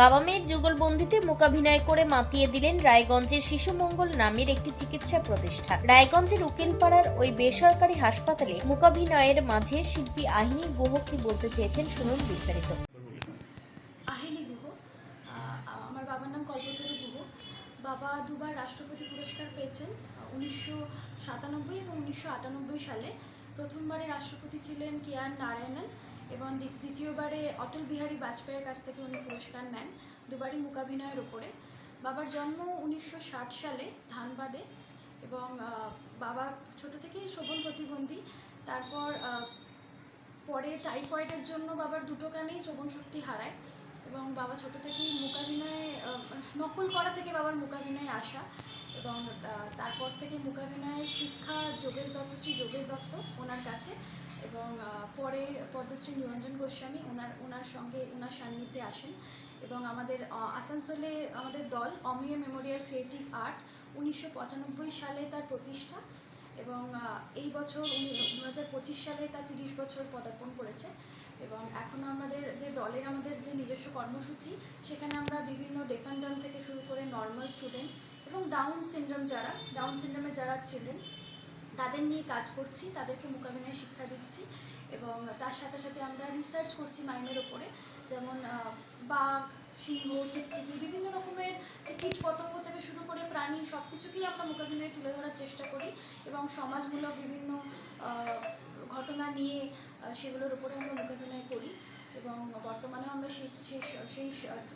বাবা মেয়ের যুগলবন্দিতে মোকাভিনয় করে মাতিয়ে দিলেন রায়গঞ্জের শিশু মঙ্গল নামের একটি চিকিৎসা প্রতিষ্ঠান। রায়গঞ্জের উকিলপাড়ার ওই বেসরকারি হাসপাতালে মোকাভিনয়ের মাঝে শিল্পী আহিনী গুহ কি বলতে চেয়েছেন শুনুন বিস্তারিত। আমার বাবার নাম কল্পতরু গুহ। বাবা দুবার রাষ্ট্রপতি পুরস্কার পেয়েছেন উনিশশো সাতানব্বই এবং উনিশশো আটানব্বই সালে। প্রথমবারে রাষ্ট্রপতি ছিলেন কে আর নারায়ণন এবং দ্বিতীয়বারে অটল বিহারী বাজপেয়ীর কাছ থেকে উনি পুরস্কার নেন দুবারই মূকাভিনয়ের ওপরে বাবার জন্ম উনিশশো ষাট সালে ধানবাদে এবং বাবা ছোট থেকেই শ্রবণ প্রতিবন্ধী। তারপর পরে টাইফয়েডের জন্য বাবার দুটো কানেই শ্রবণ শক্তি হারায়। এবং বাবা ছোট থেকেই মোকাভিনয়ে মানে নকল করা থেকে বাবার মোকাভিনয়ে আসা এবং তারপর থেকে মোকাভিনয়ের শিক্ষা যোগেশ দত্ত, শ্রী যোগেশ দত্ত ওনার কাছে এবং পরে পদ্মশ্রী নিরঞ্জন গোস্বামী ওনার ওনার সঙ্গে ওনার সান্নিধ্যে আসেন এবং আমাদের আসানসোলে আমাদের দল অমিয় মেমোরিয়াল ক্রিয়েটিভ আর্ট উনিশশো পঁচানব্বই সালে তার প্রতিষ্ঠা এবং এই বছর দু সালে তার তিরিশ বছর পদার্পণ করেছে। এবং এখন আমাদের যে দলের আমাদের যে নিজস্ব কর্মসূচি, সেখানে আমরা বিভিন্ন ডেফেন্ডাম থেকে শুরু করে নর্মাল স্টুডেন্ট এবং ডাউন সিনড্রোম যারা ডাউন সিনড্রোমে যারা চিলড্রেন তাদের নিয়ে কাজ করছি, তাদেরকে মোকাবিলায় শিক্ষা দিচ্ছি এবং তার সাথে সাথে আমরা রিসার্চ করছি মাইমের ওপরে যেমন বাঘ, সিংহ, টিকটিকি, বিভিন্ন রকমের যে কীট পতঙ্গ থেকে শুরু করে প্রাণী সব কিছুকেই আমরা মোকাবিলায় তুলে ধরার চেষ্টা করি এবং সমাজমূলক বিভিন্ন নিয়ে সেগুলোর উপরে আমরা মোকাবিলায় করি। এবং বর্তমানেও আমরা সেই সেই সেই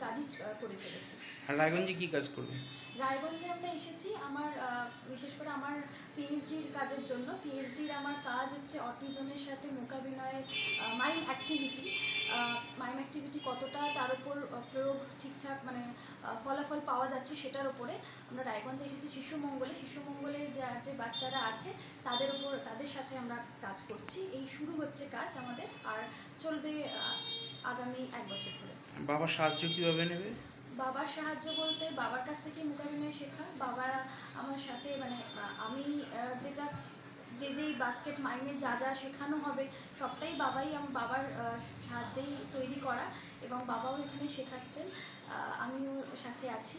কাজই করে চলেছি। রায়গঞ্জে কী কাজ করবে? রায়গঞ্জে আমরা এসেছি আমার বিশেষ করে আমার পিএইচডির কাজের জন্য। পিএইচডির আমার কাজ হচ্ছে অটিজমের সাথে মোকাবিনয়ের মাইম অ্যাক্টিভিটি মাইম অ্যাক্টিভিটি কতটা তার উপর প্রয়োগ ঠিকঠাক মানে ফলাফল পাওয়া যাচ্ছে সেটার উপরে আমরা রায়গঞ্জে এসেছি শিশু মঙ্গলে। শিশু মঙ্গলের যা যে বাচ্চারা আছে তাদের উপর তাদের সাথে আমরা কাজ করছি। এই শুরু হচ্ছে কাজ আমাদের। আর চলবে আগামী এক বছর ধরে। বাবার সাহায্য কীভাবে নেবে? বাবার সাহায্য বলতে বাবার কাছ থেকে মোকাবিনয় শেখা। বাবা আমার সাথে মানে আমি যেটা যে যেই বাস্কেট মাইমে যা যা শেখানো হবে সবটাই বাবাই আমার বাবার সাহায্যেই তৈরি করা এবং বাবাও এখানে শেখাচ্ছেন। আহ, আমিও সাথে আছি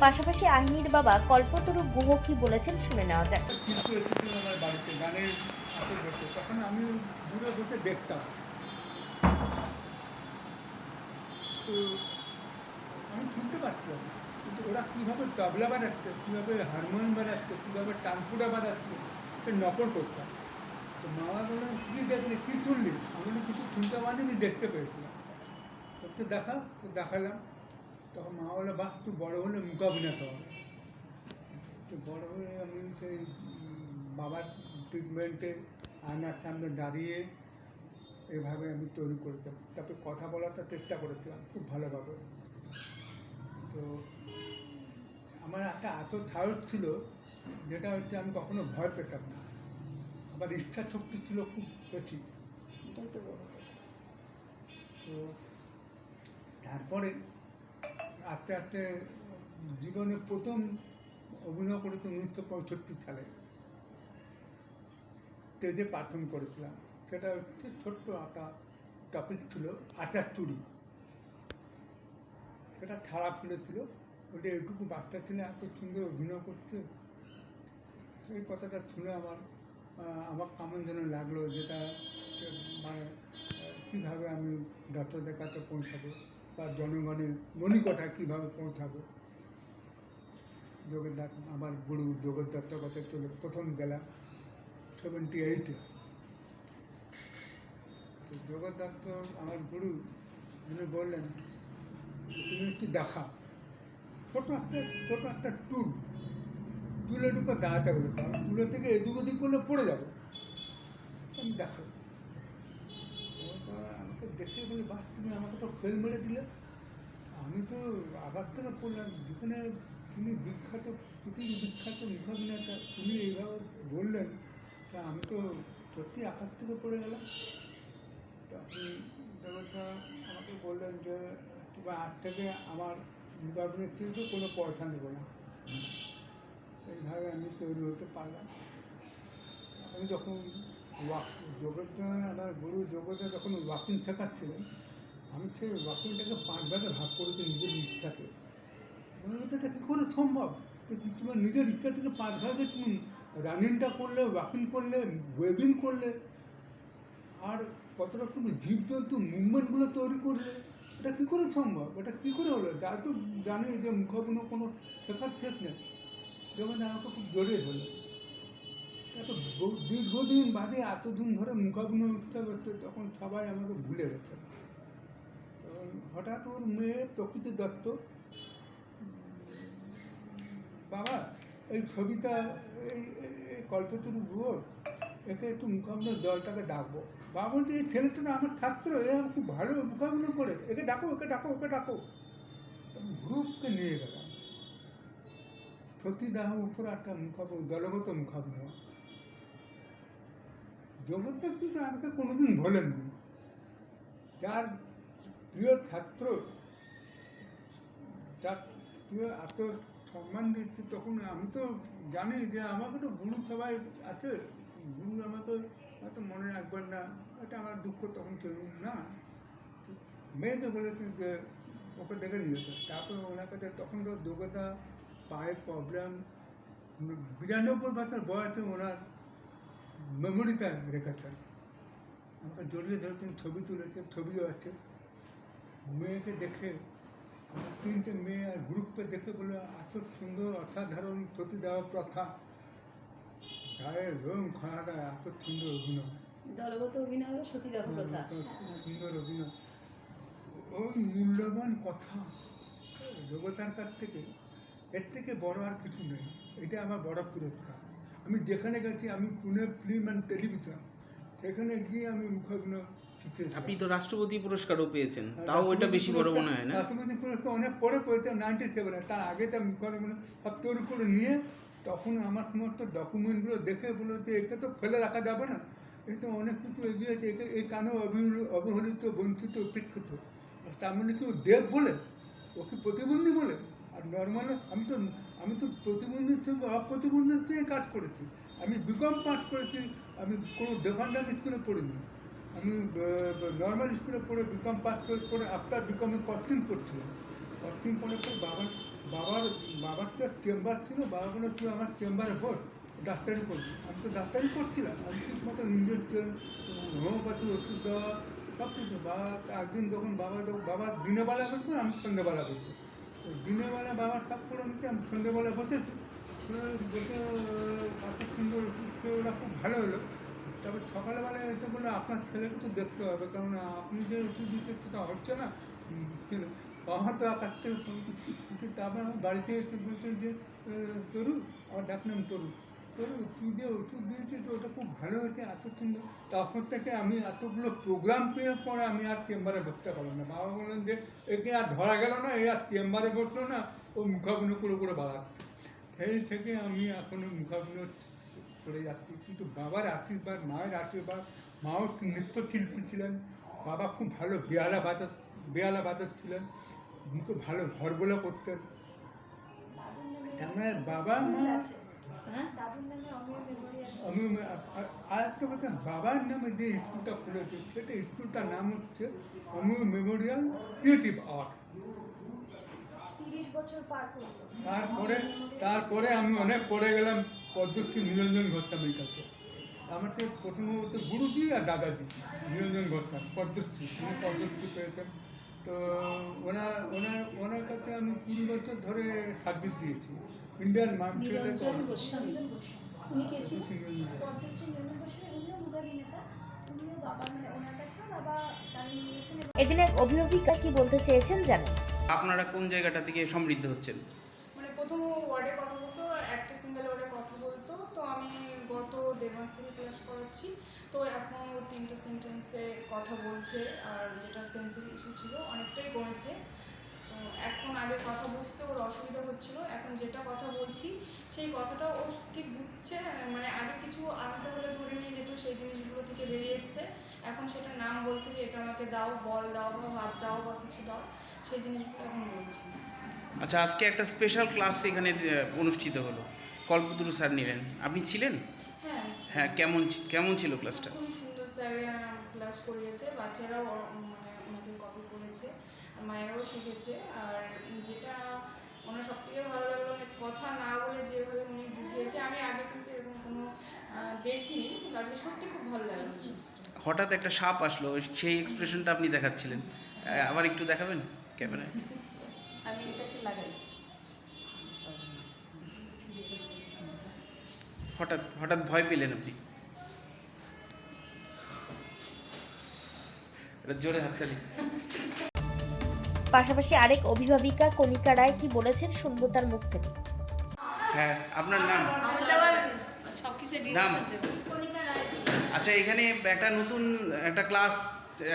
পাশাপাশি আহিনীর বাবা কল্পতরু গুহ কি বলেছেন শুনে নেওয়া যাক। কিন্তু আমার বাড়িতে গানের তখন আমি দূরে বসে দেখতাম। তো আমি শুনতে পারছিলাম। কিন্তু ওরা কীভাবে তবলা বাজাচ্ছে, কীভাবে হারমোনিয়াম বাজাচ্ছে, কীভাবে টানপুরা বাজাচ্ছে নকল করতাম তো মামা বললেন, কী দেখলি? কী শুনলি আমি কিছু শুনতে পারিনি, আমি দেখতে পেরেছিলাম তো তো দেখা। তো দেখালাম। তখন মা বলে বাহ, তুই বড় হলে মোকাবিলাতে হবে তো বড়ো হয়ে আমি সেই বাবার ট্রিটমেন্টে আয়নার সামনে দাঁড়িয়ে এভাবে আমি তৈরি করতাম তারপরে কথা বলাটা চেষ্টা করেছিলাম খুব ভালোভাবে। তো আমার একটা এত সাহস ছিল যেটা হচ্ছে আমি কখনো ভয় পেতাম না। আবার ইচ্ছা শক্তি ছিল খুব বেশি। তো তারপরে আস্তে আস্তে জীবনে প্রথম অভিনয় করেছি উনিশশো পঁয়ষট্টি সালে। স্টেজে পারফর্ম করেছিলাম। সেটা হচ্ছে ছোট্ট একটা টপিক ছিল, আচার চুরি। সেটা ছাড়া ফুলেছিল ওটা এইটুকু বাচ্চা ছেলে এত সুন্দর অভিনয় করছে। এই কথাটা শুনে আমার আমার কেমন যেন লাগল যেটা মানে কীভাবে আমি ডাক্তারদের কাছে পৌঁছাবো বা জনগণের মণিকঠায় কীভাবে পৌঁছাবো। যোগের আমার গুরু যোগের দত্তর কাছে চলে, প্রথম গেলাম সেভেন্টি এইটে তো দত্ত আমার গুরু উনি বললেন তুমি একটু দেখা। ছোটো একটা ছোটো একটা টুল। টুলের উপর দাঁড়াতে হবে, কারণ টুলের থেকে এদিক ওদিক করলে পড়ে যাবে। আমি দেখো। আমাকে দেখে বলে, বাহ, তুমি আমাকে তো ফেল মেরে দিলে। আমি তো আঘাত থেকে পড়লাম। যেখানে তুমি বিখ্যাত পৃথিবী বিখ্যাত মুখাভিনেতা তুমি এইভাবে বললেন, তা আমি তো সত্যি আঘাত থেকে পড়ে গেলাম। তখন দেবতা আমাকে বললেন যে তুমি আজ থেকে আমার মুখাভিনেত্রীকে কোনো পয়সা নেব না। এইভাবে আমি তৈরি হতে পারলাম। আমি যখন ওয়াক যোগের আমার গুরু যোগদে যখন ওয়াকিং শেখাচ্ছিলেন আমি সেই ওয়াকিংটাকে পাঁচ ভাগে ভাগ করেছি নিজের ইচ্ছাতে। এটা কী করে সম্ভব? তোমার নিজের ইচ্ছা থেকে পাঁচ ভাগে তুমি রানিংটা করলে ওয়াকিং করলে ওয়েবিং করলে। আর কত রকম জীবজন্তু মুভমেন্টগুলো তৈরি করলে এটা কী করে সম্ভব? এটা কী করে হলো? যা তো জানি যে মুখগুলো কোনো শেখার শেষ নেই। যেমন আমাকে খুব জড়িয়ে ধরলো এত দীর্ঘদিন বাদে এতদিন ধরে মুখাগ্নি উঠতে করতে তখন সবাই আমাকে ভুলে গেছে। তখন হঠাৎ ওর মেয়ে প্রকৃতি দত্ত, বাবা, এই ছবিটা, এই কল্পতরু গুহ একে একটু মুখাগ্নের দলটাকে ডাকবো। বাবা বলছে এই ছেলেটা না আমার ছাত্র, এ খুব ভালো মুখাগ্নি করে। একে ডাকো ওকে ডাকো ওকে ডাকো। তখন গ্রুপকে নিয়ে গেলাম। সতীদাহ উপর একটা মুখাগ্ন, দলগত মুখাগ্ন। জগদ্দত্ত কিন্তু আমাকে কোনোদিন বলেননি। যার প্রিয় ছাত্র, যার প্রিয় এত সম্মান দিচ্ছে, তখন আমি তো জানি যে আমাকে তো গুরু সবাই আছে। গুরু আমাকে হয়তো মনে রাখবেন না এটা আমার দুঃখ তখন ছিল না। মেয়েকে বলেছে যে, ওকে দেখে নিয়েছে। তারপর ওনার কাছে তখন তো যোগ্যতা পায়ের প্রবলেম বিরানব্বই বছর বয়সে ওনার মেমোরিটা রেখেছেন আমাকে জড়িয়ে ধরেছেন ছবি তুলেছে, ছবিও আছে। মেয়েকে দেখে তিনটে মেয়ে আর গ্রুপকে দেখে বলে, এত সুন্দর, অসাধারণ সতী দেওয়া প্রথা। খাড়াটা এত সুন্দর অভিনয়। দলগত অভিনয় হলো সতীদাহ প্রথা। সুন্দর অভিনয়। ওই মূল্যবান কথা। জগতার কাছ থেকে এর থেকে বড় আর কিছু নেই। এটা আমার বড় পুরস্কার। আমি যেখানে গেছি আমি পুনে ফিল্ম অ্যান্ড টেলিভিশন সেখানে গিয়ে আমি মুখাগ্ন আপনি তো রাষ্ট্রপতি পুরস্কারও পেয়েছেন। তাও ওইটা বেশি বড় মনে হয় না? রাষ্ট্রপতি পুরস্কার অনেক পরে পেয়েছিলাম নাইনটি সেভেনে তার আগে তো মানে সব তৈরি করে নিয়ে তখন আমার সমস্ত ডকুমেন্টগুলো দেখে বলল যে একে তো ফেলে রাখা যাবে না। এটা অনেক কিছু এগিয়েছে একে এই কানেও অবহেলিত, বঞ্চিত উপেক্ষিত তার মানে কি ও দেব বলে? ও কি প্রতিবন্ধী বলে? আর নর্মাল আমি তো আমি তো প্রতিবন্ধীর থেকে অপ্রতিবন্ধীর থেকে কাজ করেছি। আমি বিকম পাস করেছি, আমি কোনো ডেফান্ডার স্কুলে পড়িনি। আমি নর্মাল স্কুলে পড়ে বিকম পাস করে পড়ে আফটার বিকমে কস্টিং পড়ছিলাম কস্টিং পড়ার পর বাবার বাবার বাবার তো চেম্বার ছিল, বাবা বলে তুই আমার চেম্বারে বস, ডাক্তারি করবি। আমি তো ডাক্তারি করছিলাম, আমি ঠিক মতো ইঞ্জেকশন, হোমিওপ্যাথি ওষুধ দেওয়া, সব কিছু। বাবা একদিন যখন বাবা বাবা দিনের বেলা করব আমি সন্ধ্যেবেলা করব তো দিনের বেলা বাবা ঠাপ করে নিতে, আমি সন্ধ্যেবেলা বসেছি। বসে এত সুন্দর ওরা খুব ভালো হলো। তবে সকালবেলায় এসে বলল, আপনার ছেলেকে তো দেখতে হবে কারণ আপনি যে ওষুধ দিতে সেটা হচ্ছে না। বাবা তো কাটতে তারপর আমার বাড়িতে এসে বলছেন যে তরু আমার ডাক নাম তরু তরু তুই যে ওষুধ দিয়েছিস ওটা খুব ভালো হয়েছে এত সুন্দর তারপর থেকে আমি এতগুলো প্রোগ্রাম পেয়ে পরে আমি আর চেম্বারে বসতে পারলাম না বাবা বললেন যে একে আর ধরা গেল না এ আর চেম্বারে বসল না ও মুখাগুলো করে করে বাড়াচ্ছে সেই থেকে আমি এখনও মুখাগুলো করে যাচ্ছি কিন্তু বাবার আশীর্বাদ মায়ের আশীর্বাদ মাও নৃত্য শিল্পী ছিলেন বাবা খুব ভালো বেহালা বাজাত। বেহালা বাজাচ্ছিলেন মুখে ভালো হরগোলা করতেন। আমার বাবা মা হ্যাঁ? আমি আর- আর একটা কথা বাবার নামে যে স্কুলটা খুলেছে সেটা স্কুলটার নাম হচ্ছে অমিয় মেমোরিয়াল ক্রিয়েটিভ আর্ট তারপরে তারপরে আমি অনেক পরে গেলাম পদ্মশ্রী নিরঞ্জন ঘট্টামের কাছে। আমাকে প্রথমত গুরুজি আর দাদাজি নিরঞ্জন ঘট্টাম পদ্মশ্রী তিনি পদ্মশ্রী পেয়েছেন। তো ওনার ওনার ওনার কাছে আমি কুড়ি বছর ধরে সার্ভিস দিয়েছি। ইন্ডিয়ান মার্ক নিরঞ্জন গোস্বামী রঞ্জন গোস্বামী উনি কে ছিলেন? পদ্মশ্রী নন্দন গোস্বামী উনিও মুগাভিনেতা উনিও বাবা মানে ওনার কাছেও বাবা তামিল নিয়েছেন এবং এদিন এক অভিভাবিকা কি বলতে চেয়েছেন জানেন? আপনারা কোন জায়গাটা থেকে সমৃদ্ধ হচ্ছেন? মানে প্রথম ওয়ার্ডে কথা বলতো একটা সিঙ্গেল ওয়ার্ডে কথা বলতো। তো আমি গত দেড় মাস থেকে ক্লাস করাচ্ছি। তো এখন তিনটে সেন্টেন্সে কথা বলছে আর যেটা সেন্সিভ ইস্যু ছিল অনেকটাই কমেছে। তো এখন আগে কথা বুঝতে ওর অসুবিধা হচ্ছিল। এখন যেটা কথা বলছি, সেই কথাটা ও ঠিক বুঝছে মানে আগে কিছু আনতে হলে ধরে নিয়ে যেত সেই জিনিসগুলো থেকে বেরিয়ে এসছে। এখন সেটা নাম বলছে যে এটা আমাকে দাও, বল দাও বা ভাত দাও বা কিছু দাও, সেই জিনিসগুলো এখন বলছি। আচ্ছা আজকে একটা স্পেশাল ক্লাস এখানে অনুষ্ঠিত হলো। কল্পতরু স্যার নিলেন। আপনি ছিলেন? হ্যাঁ। হ্যাঁ কেমন কেমন ছিল ক্লাসটা খুব সুন্দর স্যার ক্লাস করিয়েছে। বাচ্চারাও মানে ওনাকে কপি করে বলছে আর মায়েরাও শিখেছে। আর যেটা ওনার সব থেকে ভালো লাগল অনেক কথা না বলে যেভাবে উনি বুঝিয়েছে আমি আগে কিন্তু এরকম কোনো দেখিনি কিন্তু আজকে সত্যি খুব ভালো লাগল। হঠাৎ একটা সাপ আসলো সেই এক্সপ্রেশনটা আপনি দেখাচ্ছিলেন। আবার একটু দেখাবেন? ক্যামেরায়। আমি এটা একটু লাগাই। হঠাৎ হঠাৎ ভয় পেলেন আপনি? এটা জোরে হাততালি পাশাপাশি আরেক অভিভাবিকা কণিকা রায় কি বলেছেন শুনব তার মুখ থেকে। হ্যাঁ আপনার নাম? নাম? আচ্ছা এখানে একটা নতুন একটা ক্লাস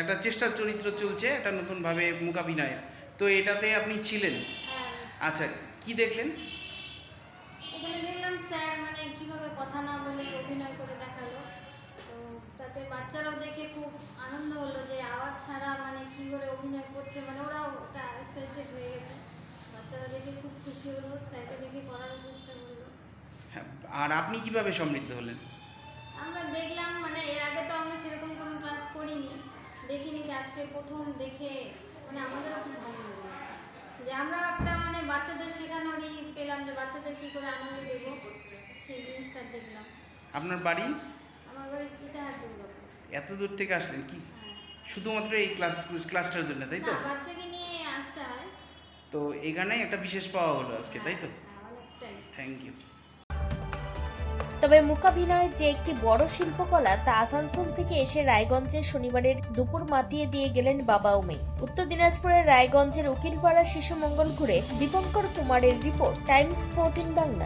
একটা চেষ্টার চরিত্র চলছে একটা নতুনভাবে মূকাভিনয় তো এটাতে আপনি ছিলেন? হ্যাঁ, আচ্ছা কি দেখলেন? এখানে দেখলাম স্যার মানে কীভাবে কথা না বলে অভিনয় করে দেখাল। তো তাতে বাচ্চারাও দেখে খুব আনন্দ হলো যে আওয়াজ ছাড়া মানে কি করে অভিনয় করছে মানে ওরাও এক্সাইটেড হয়ে গেছে। বাচ্চারা দেখে খুব খুশি হলো স্যারকে দেখে করার চেষ্টা করল। হ্যাঁ আর আপনি কীভাবে সমৃদ্ধ হলেন? আমরা দেখলাম মানে এর আগে তো আমরা সেরকম কোনো ক্লাস করিনি দেখিনি যে আজকে প্রথম দেখে মানে আমাদেরও খুব ভালো লাগল। যে আমরা একটা মানে বাচ্চাদের শেখানোরই পেলাম যে বাচ্চাদের কী করে আনন্দ দেবো। সেই জিনিসটা দেখলাম। আপনার বাড়ি? আমার বাড়ি ইটাহার দুর্গাপুর। এত দূর থেকে আসলেন কি? হ্যাঁ। শুধুমাত্র এই ক্লাস ক্লাসটার জন্য তাই তো? বাচ্চাকে নিয়ে আসতে হয়। তো এখানে একটা বিশেষ পাওয়া হলো আজকে তাই তো? হ্যাঁ থ্যাংক ইউ তবে মূকাভিনয় যে একটি বড় শিল্পকলা তা আসানসোল থেকে এসে রায়গঞ্জের শনিবারের দুপুর মাতিয়ে দিয়ে গেলেন বাবা ও মেয়ে উত্তর দিনাজপুরের রায়গঞ্জের উকিলপাড়া শিশু মঙ্গল ঘুরে দীপঙ্কর কুমারের রিপোর্ট টাইমস ফোরটিন বাংলা।